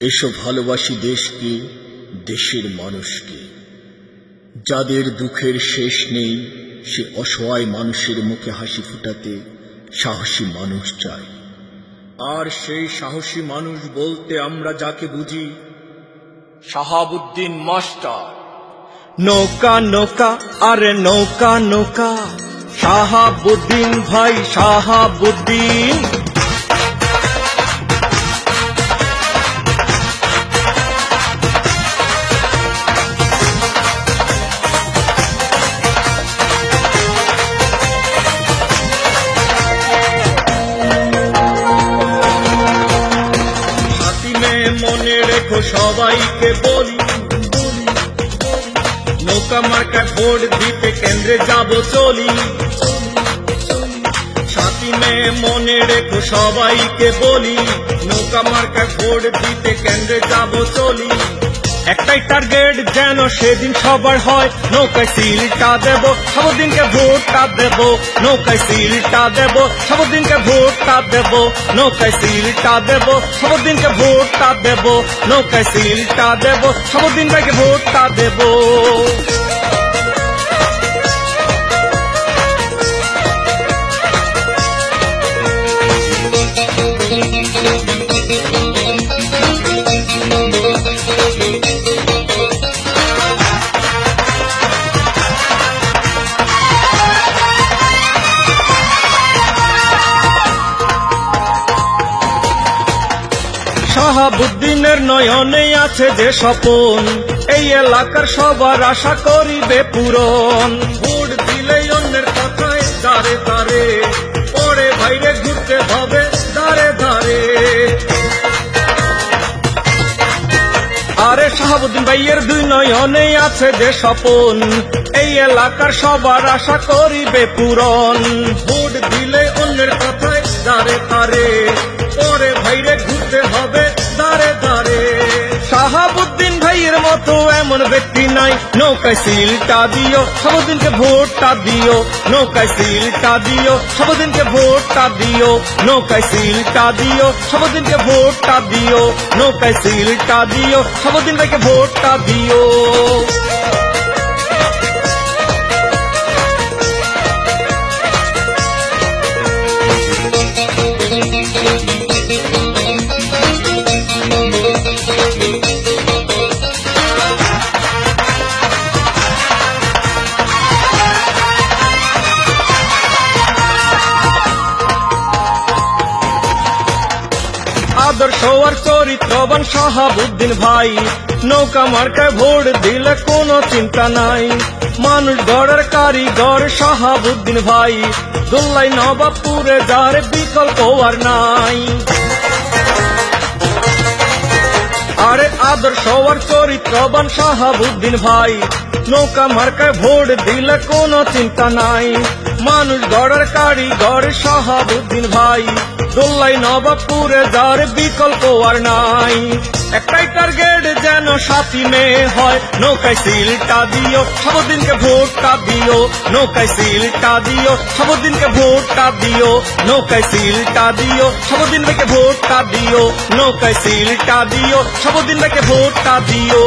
এসো ভালোবাসি দেশকে, দেশের মানুষকে। যাদের দুঃখের শেষ নেই, সে অসহায় মানুষের মুখে হাসি ফুটাতে সাহসী মানুষ চাই আর সেই সাহসী মানুষ বলতে আমরা যাকে বুঝি শাহাবুদ্দিন মাস্টার। নৌকা নৌকা, আরে নৌকা নৌকা। শাহাবুদ্দিন ভাই শাহাবুদ্দিন সবাইকে বলি নৌকা মার্কা ভোট দিতে কেন্দ্রে যাব চলি। সাথী মেয়ে মনে রেখো সবাইকে বলি, নৌকা মার্কা ভোট দিতে কেন্দ্রে যাব চলি। একটাই টার্গেট যেন সেদিন সবার হয়। নৌকায় সিলটা দেব সবদিনকে ভোটটা দেব। নৌকায় সিলটা দেব সবদিনকে ভোটটা দেব। নৌকায় সিলটা দেব সবদিনকে ভোটটা দেব। নৌকায় সিলটা দেব সবদিন ভাইকে ভোটটা দেব। শাহাবুদ্দিনের নয়নে আছে যে স্বপন, এই এলাকার সবার আশা করিবে পূরণ। ভোট দিলে অন্যের কথায় দাঁড়ে দাঁড়ে পরে বাইরে ঘুরতে হবে দাঁড়ে দাঁড়ে আরে শাহাবুদ্দিন ভাইয়ের দুই নয়নে আছে যে স্বপন, এই এলাকার সবার আশা করিবে পূরণ। ভোট দিলে অন্যের কথায় দাঁড়ে দাঁড়ে বাইরে ঘুরতে হবে দাঁড়ে দাঁড়ে শাহাবুদ্দিন ভাইয়ের মতো এমন ব্যক্তি নাই। নৌকায় সিলটা দিও সবদিনকে ভোটটা দিও। নৌকায় সিলটা দিও সবদিনকে ভোটটা দিও। নৌকায় সিলটা দিও সবদিনকে ভোটটা দিও। নৌকায় সিলটা দিও সবদিন ভাইকে ভোটটা দিও। আদর্শ আর চরিত্রবান শাহাবুদ্দিন ভাই। নৌকা মার্কায় ভোট দিলে কোনো চিন্তা নাই। মানুষ গড়ের কারিগর শাহাবুদ্দিন ভাই। দোল্লাই নবাবপুরে যার বিকল্প আর নাই। আরে আদর্শ আর চরিত্রবান শাহাবুদ্দিন ভাই। নৌকা মার্কায় ভোট দিলে কোনো চিন্তা নাই। মানুষ গড়ের কারিগর শাহাবুদ্দিন ভাই। দোল্লাই নবাবপুরে যার বিকল্প আর নাই। একটাই টার্গেট যেন সাথী মেয়ে হয়। নৌকায় সিলটা দিও, সবদিনকে ভোটটা দিও। নৌকায় সিলটা দিও, সবদিনকে ভোটটা দিও। নৌকায় সিলটা দিও, সবদিন থেকে ভোটটা দিও। নৌকায় সিলটা দিও, সবদিন থেকে ভোটটা দিও।